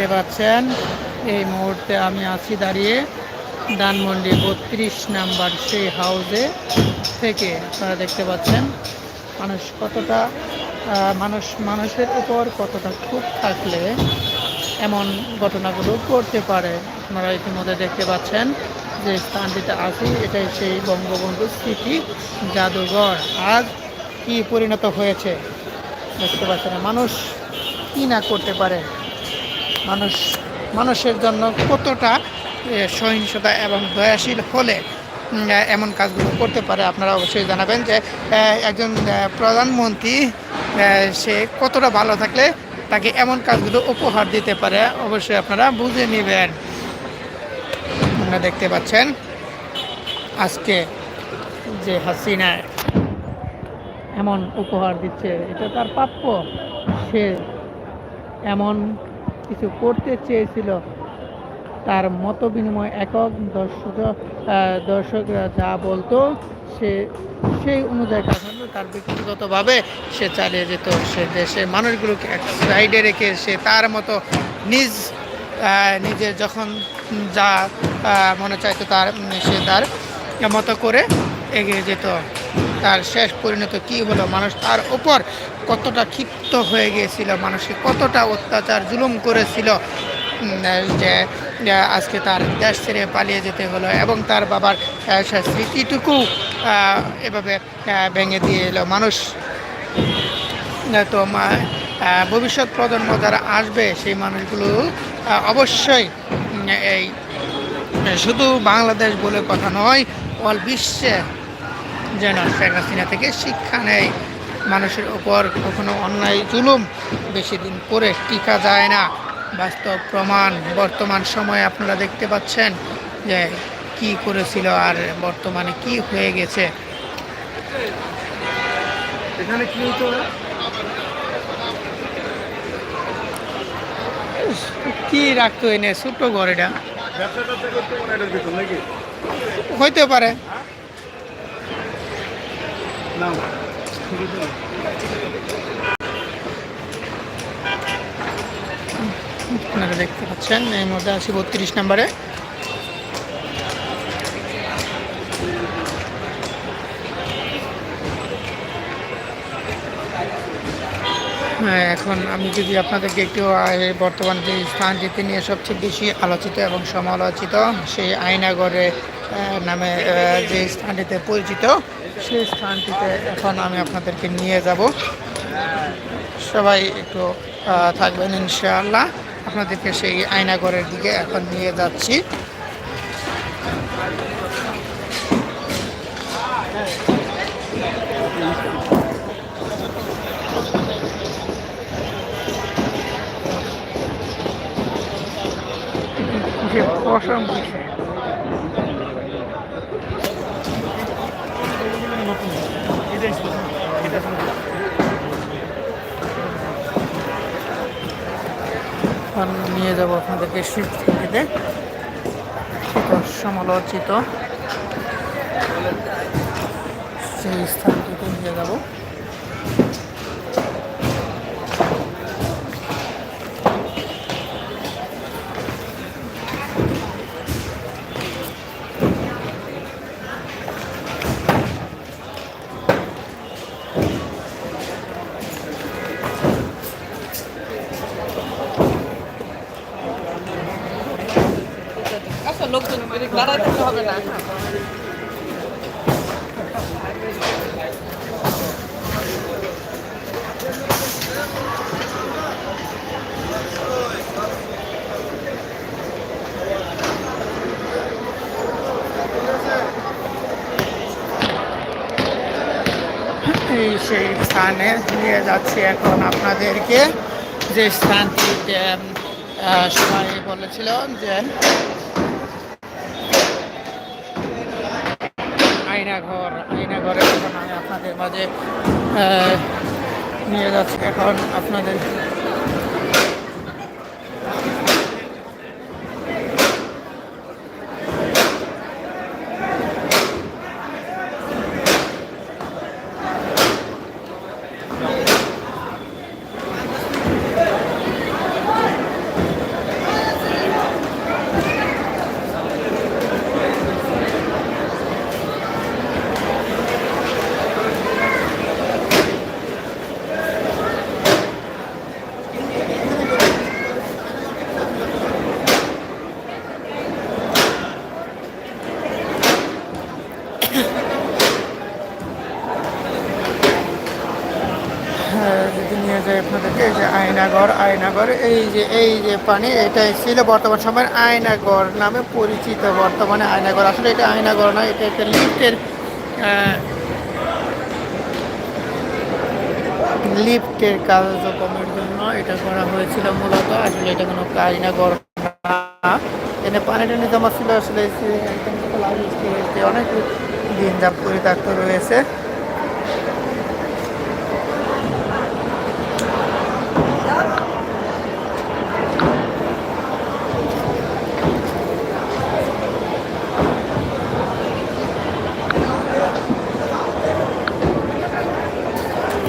দেখতে পাচ্ছেন, এই মুহূর্তে আমি আছি দাঁড়িয়ে ধানমন্ডি বত্রিশ নাম্বার সেই হাউসে থেকে। আপনারা দেখতে পাচ্ছেন, মানুষ কতটা মানুষ, মানুষের উপর কতটা খুব থাকলে এমন ঘটনাগুলো করতে পারে। আপনারা ইতিমধ্যে দেখতে পাচ্ছেন যে স্থানটিতে আছি, এটাই সেই বঙ্গবন্ধু স্মৃতি জাদুঘর। আজ কি পরিণত হয়েছে? দেখতে পাচ্ছেন, মানুষ কি না করতে পারে? মানুষ, মানুষের জন্য কতটা সহিংসতা এবং দয়াশীল হলে এমন কাজগুলো করতে পারে আপনারা অবশ্যই জানাবেন যে একজন প্রধানমন্ত্রী সে কতটা ভালো থাকলে তাকে এমন কাজগুলো উপহার দিতে পারে, অবশ্যই আপনারা বুঝে নেবেন। আপনারা দেখতে পাচ্ছেন, আজকে যে হাসিনা এমন উপহার দিচ্ছে, এটা তার প্রাপ্য। সে এমন কিছু করতে চেয়েছিল তার মত বিনিময় একক দর্শক দর্শকরা যা বলতো, সে, সেই অনুযায়ী কাজ। তার ব্যক্তিগতভাবে সে চালিয়ে যেত সে দেশের মানুষগুলোকে এক সাইডে রেখে সে তার মতো নিজ নিজের যখন যা মনে চাইতো তার, সে তার মতো করে এগিয়ে যেত তার শেষ পরিণত কি হলো? মানুষ তার উপর কতটা ক্ষিপ্ত হয়ে গিয়েছিল? মানুষকে কতটা অত্যাচার জুলুম করেছিল? যে আজকে তার দেশ ছেড়ে পালিয়ে যেতে হলো এবং তার বাবার স্মৃতিটুকু এভাবে ভেঙে দিয়ে এলো। মানুষ তো ভবিষ্যৎ প্রজন্ম যারা আসবে, সেই মানুষগুলো অবশ্যই এই, শুধু বাংলাদেশ বলে কথা নয় অল বিশ্বে যেন শেখ হাসিনা থেকে শিক্ষা নেয়। মানুষের ওপর কখনো অন্যায় জুলুম বেশি দিন পরে টিকা যায় না। বাস্তব প্রমাণ বর্তমান সময়ে আপনারা দেখতে পাচ্ছেন যে কি করেছিল আর বর্তমানে কি হয়ে গেছে। এখানে কি হতো কি রাখতো এনে? ছোট্ট ঘর এটা। ব্যবসা ট্যাবসা করতে পারে এটার ভিতর নাকি? হইতে পারে। আপনারা দেখতে পাচ্ছেন এর মধ্যে আছি বত্রিশ নম্বরে। হ্যাঁ, এখন আমি যদি আপনাদেরকে একটু বর্তমান যে স্থানটিতে নিয়ে সবচেয়ে বেশি আলোচিত এবং সমালোচিত সেই আয়নাগড়ে নামে যে স্থানটিতে পরিচিত সেই স্থানটিতে এখন আমি আপনাদেরকে নিয়ে যাব। সবাই একটু থাকবেন ইনশাআল্লাহ। আপনাদেরকে সেই আয়নাগড়ের দিকে এখন নিয়ে যাচ্ছি। পশম নিয়ে যাব আপনাদেরকে শিবস্থানটিতে সমালোচিত। সেই স্থানটিতে নিয়ে যাব। সেই স্থানে নিয়ে যাচ্ছি এখন আপনাদেরকে। যে স্থানটিতে সবাই বলেছিল যে আয়নাঘর আয়নাঘরে এখন আমি আপনাদের মাঝে নিয়ে যাচ্ছি। এখন আপনাদের আয়নাঘর আয়নাঘর এই যে আয়নাগর আয়নাগর, এই যে এই যে পানি, এটাই ছিল বর্তমান সময়ের আয়নাঘর নামে পরিচিত বর্তমানে আয়নাঘর আসলে এটা আয়নাঘর নয়, এটা একটা লিফটের লিফটের কার্যক্রমের জন্য এটা করা হয়েছিল মূলত। আসলে এটা কোনো আয়নাঘর না। এখানে পানি টানি জমা ছিল, আসলে যে অনেক দিন যা পরিত্যক্ত রয়েছে।